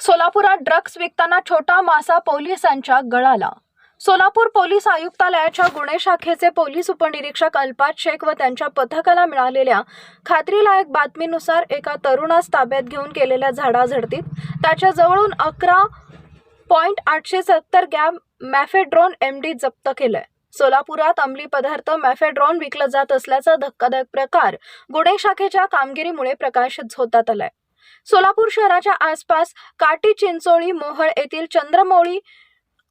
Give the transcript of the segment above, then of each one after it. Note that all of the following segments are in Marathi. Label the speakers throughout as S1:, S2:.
S1: सोलापुरात ड्रग्ज विकताना छोटा मासा पोलिसांच्या गळाला. सोलापूर पोलीस आयुक्तालयाच्या गुन्हे शाखेचे पोलीस उपनिरीक्षक अल्पाज शेख व त्यांच्या पथकाला मिळालेल्या खात्रीलायक बातमीनुसार एका तरुणास ताब्यात घेऊन केलेल्या झाडाझडतीत त्याच्या जवळून अकरा पॉईंट आठशे सत्तर गॅम मॅफेड्रॉन एम डी जप्त केलंय. सोलापुरात अंमली पदार्थ मॅफेड्रॉन विकलं जात असल्याचा धक्कादायक प्रकार गुन्हे शाखेच्या कामगिरीमुळे प्रकाशित होतात आलाय. सोलापूर शहराच्या आसपास काटी चिंचोळी मोहळ येथील चंद्रमोळी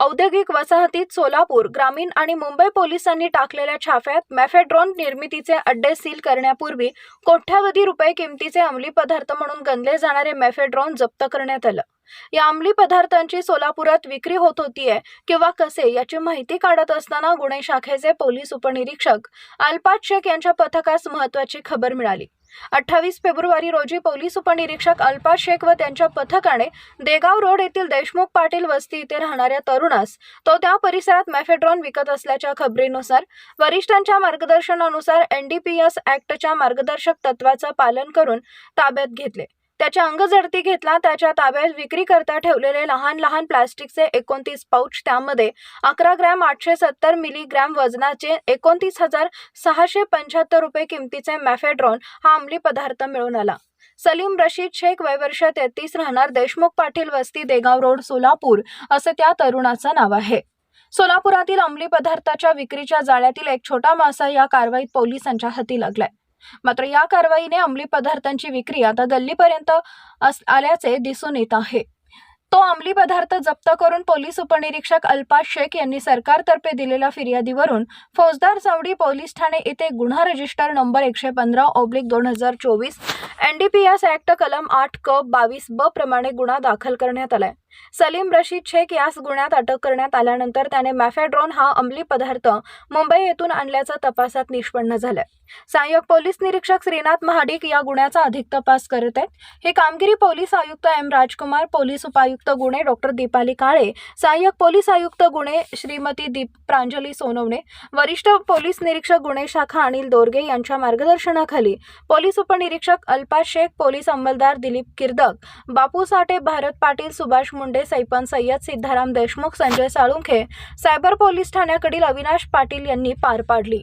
S1: औद्योगिक वसाहतीत सोलापूर ग्रामीण आणि मुंबई पोलिसांनी टाकलेल्या छाप्यात मॅफेड्रॉन निर्मितीचे अड्डे सील करण्यापूर्वी कोट्यावधी रुपये किमतीचे अंमली पदार्थ म्हणून गणले जाणारे मॅफेड्रॉन जप्त करण्यात आलं. या अंमली पदार्थांची सोलापुरात विक्री होत होतीये किंवा कसे याची माहिती काढत असताना गुन्हे शाखेचे पोलीस उपनिरीक्षक अल्पात शेख यांच्या पथकास महत्वाची खबर मिळाली. अठ्ठावीस फेब्रुवारी रोजी पोलीस उपनिरीक्षक अल्पा शेख व त्यांच्या पथकाने देगाव रोड येथील देशमुख पाटील वस्ती येथे राहणाऱ्या तरुणास तो त्या परिसरात मॅफेड्रॉन विकत असल्याच्या खबरीनुसार वरिष्ठांच्या मार्गदर्शनानुसार एनडीपीएस ऍक्टच्या मार्गदर्शक तत्वाचं पालन करून ताब्यात घेतले. त्याच्या अंगझडती घेतला त्याच्या ताब्यात विक्री करता ठेवलेले लहान लहान प्लास्टिकचे एकोणतीस पाऊच त्यामध्ये अकरा ग्रॅम आठशे सत्तर मिलीग्रॅम वजनाचे एकोणतीस हजार सहाशे पंच्याहत्तर रुपये किमतीचे मॅफेड्रॉन हा अंमली पदार्थ मिळून आला. सलीम रशीद शेख वयवर्ष तेहतीस राहणार देशमुख पाटील वस्ती देगाव रोड सोलापूर असं त्या तरुणाचं नाव आहे. सोलापुरातील अंमली पदार्थाच्या विक्रीच्या जाळ्यातील एक छोटा मासा या कारवाईत पोलिसांच्या हाती लागलाय. मात्र या कारवाईने अंमली पदार्थांची विक्री आता गल्लीपर्यंत अस- आल्याचे दिसून येत आहे. तो अंमली पदार्थ जप्त करून पोलीस उपनिरीक्षक अल्पाज शेख यांनी सरकारतर्फे दिलेल्या फिर्यादीवरून फौजदार चवडी पोलीस ठाणे येथे गुन्हा रजिस्टर नंबर एकशे पंधरा ऑब्लिक दोन हजार चोवीस N D P S act कलम आठ क बावीस ब प्रमाणे गुन्हा दाखल करण्यात आलाय. सलीम रशीद शेख यास गुन्ह्यात अटक करण्यात आल्यानंतर त्याने मॅफेड्रॉन हा अंमली पदार्थ मुंबई येथून आणल्याचं तपासात निष्पन्न झालंय. सहाय्यक पोलीस निरीक्षक श्रीनाथ महाडिक या गुन्ह्याचा अधिक तपास करत आहेत. ही कामगिरी पोलीस आयुक्त एम. राजकुमार पोलीस उपायुक्त गुन्हे डॉक्टर दीपाली काळे सहाय्यक पोलीस आयुक्त गुन्हे श्रीमती दीप प्रांजली सोनवणे वरिष्ठ पोलीस निरीक्षक गुन्हे शाखा अनिल दोरगे यांच्या मार्गदर्शनाखाली पोलीस उपनिरीक्षक अल्पा शेख पोलीस अंमलदार दिलीप किर्दक बापू साठे भारत पाटील सुभाष मुंडे सैपन सय्यद सिद्धाराम देशमुख संजय साळुंखे सायबर पोलीस ठाण्याकडील अविनाश पाटील यांनी पार पाडली.